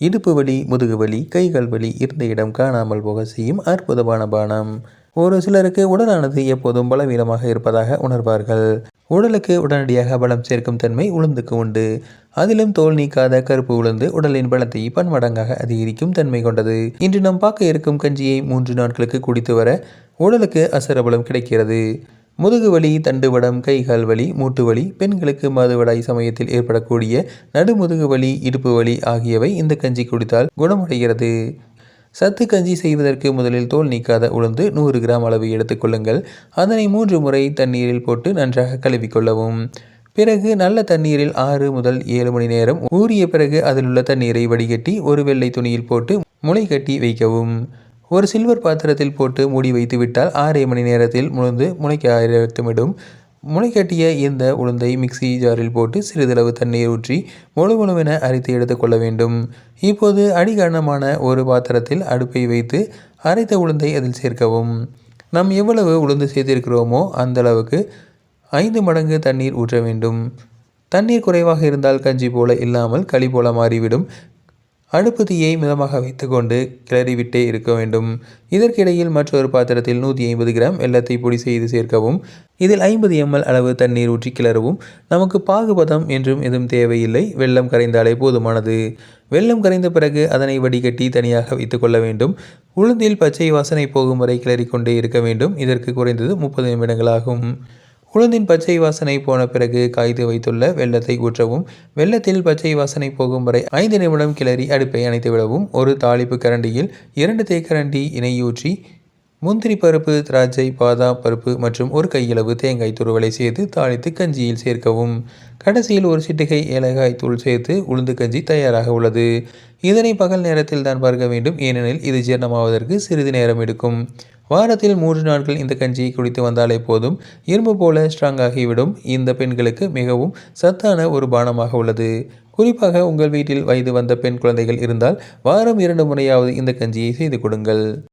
இடுப்பு வலி முதுகு வலி கைகள் வலி இருந்த இடம் காணாமல் போக செய்யும் அற்புதமான பானம். ஒரு சிலருக்கு உடலானது எப்போதும் பலவீனமாக இருப்பதாக உணர்வார்கள். உடலுக்கு உடனடியாக பலம் சேர்க்கும் தன்மை உளுந்துக்கு உண்டு. அதிலும் தோல் நீக்காத கருப்பு உளுந்து உடலின் பலத்தை பன்மடங்காக அதிகரிக்கும் தன்மை கொண்டது. இன்று நாம் பார்க்க இருக்கும் கஞ்சியை மூன்று நாட்களுக்கு குடித்து வர உடலுக்கு அசரபலம் கிடைக்கிறது. முதுகு வலி தண்டுவடம் கைகால் வலி மூட்டு வலி பெண்களுக்கு மாதவிடாய் சமயத்தில் ஏற்படக்கூடிய நடுமுதுகு வலி இடுப்பு வலி ஆகியவை இந்த கஞ்சி குடித்தால் குணமடைகிறது. சத்து கஞ்சி செய்வதற்கு முதலில் தோல் நீக்காத உளுந்து நூறு கிராம் அளவு எடுத்துக்கொள்ளுங்கள் அதனை மூன்று முறை தண்ணீரில் போட்டு நன்றாக கழுவிக்கொள்ளவும் பிறகு நல்ல தண்ணீரில் ஆறு முதல் ஏழு மணி நேரம் ஊறிய பிறகு அதிலுள்ள தண்ணீரை வடிகட்டி ஒரு வெள்ளை துணியில் போட்டு முளை கட்டி வைக்கவும். ஒரு சில்வர் பாத்திரத்தில் போட்டு மூடி வைத்து விட்டால் ஆறே மணி நேரத்தில் முழுந்து முளைக்க ஆரம்பித்துவிடும் முளைக்கட்டிய இந்த உளுந்தை மிக்சி ஜாரில் போட்டு சிறிதளவு தண்ணீர் ஊற்றி முழு முழுவென அரைத்து எடுத்துக்கொள்ள வேண்டும். இப்போது அடிகனமான ஒரு பாத்திரத்தில் அடுப்பை வைத்து அரைத்த உளுந்தை அதில் சேர்க்கவும். நாம் எவ்வளவு உளுந்து சேர்த்திருக்கிறோமோ அந்த அளவுக்கு ஐந்து மடங்கு தண்ணீர் ஊற்ற வேண்டும். தண்ணீர் குறைவாக இருந்தால் கஞ்சி போல இல்லாமல் களி போல மாறிவிடும். அடுப்பு தீயை மிதமாக வைத்துக்கொண்டு கிளறிவிட்டே இருக்க வேண்டும். இதற்கிடையில் மற்றொரு பாத்திரத்தில் நூற்றி ஐம்பது கிராம் வெள்ளத்தை பொடி செய்து சேர்க்கவும் இதில் ஐம்பது எம்எல் அளவு தண்ணீர் ஊற்றி கிளறவும். நமக்கு பாகுபதம் என்றும் எதுவும் தேவையில்லை. வெள்ளம் கரைந்தாலே போதுமானது. வெள்ளம் கரைந்த பிறகு அதனை வடிகட்டி தனியாக வைத்துக்கொள்ள வேண்டும். உளுந்தில் பச்சை வாசனை போகும் வரை கிளறிக்கொண்டே இருக்க வேண்டும். இதற்கு குறைந்தது முப்பது நிமிடங்களாகும் உளுந்தின் பச்சை வாசனை போன பிறகு காய்த்து வைத்துள்ள வெள்ளத்தை ஊற்றவும் வெள்ளத்தில் பச்சை வாசனை போகும் வரை ஐந்து நிமிடம் கிளறி அடுப்பை அணைத்து விடவும் ஒரு தாளிப்பு கரண்டியில் இரண்டு தேக்கரண்டி இணையூற்றி முந்திரி பருப்பு திராட்சை பாதாம் பருப்பு மற்றும் ஒரு கையளவு தேங்காய் துருவலை சேர்த்து தாளித்து கஞ்சியில் சேர்க்கவும். கடைசியில் ஒரு சிட்டிகை ஏலகாய் தூள் சேர்த்து உளுந்து கஞ்சி தயாராக உள்ளது. இதனை பகல் நேரத்தில் தான் பார்க்க வேண்டும். ஏனெனில் இது ஜீரணமாவதற்கு சிறிது நேரம் எடுக்கும். வாரத்தில் மூன்று நாட்கள் இந்த கஞ்சியை குடித்து வந்தாலே போதும். இரும்பு போல ஸ்ட்ராங் ஆகிவிடும். இந்த பெண்களுக்கு மிகவும் சத்தான ஒரு பானமாக உள்ளது. குறிப்பாக உங்கள் வீட்டில் வயது வந்த பெண் குழந்தைகள் இருந்தால் வாரம் இரண்டு முறையாவது இந்த கஞ்சியை செய்து கொடுங்கள்.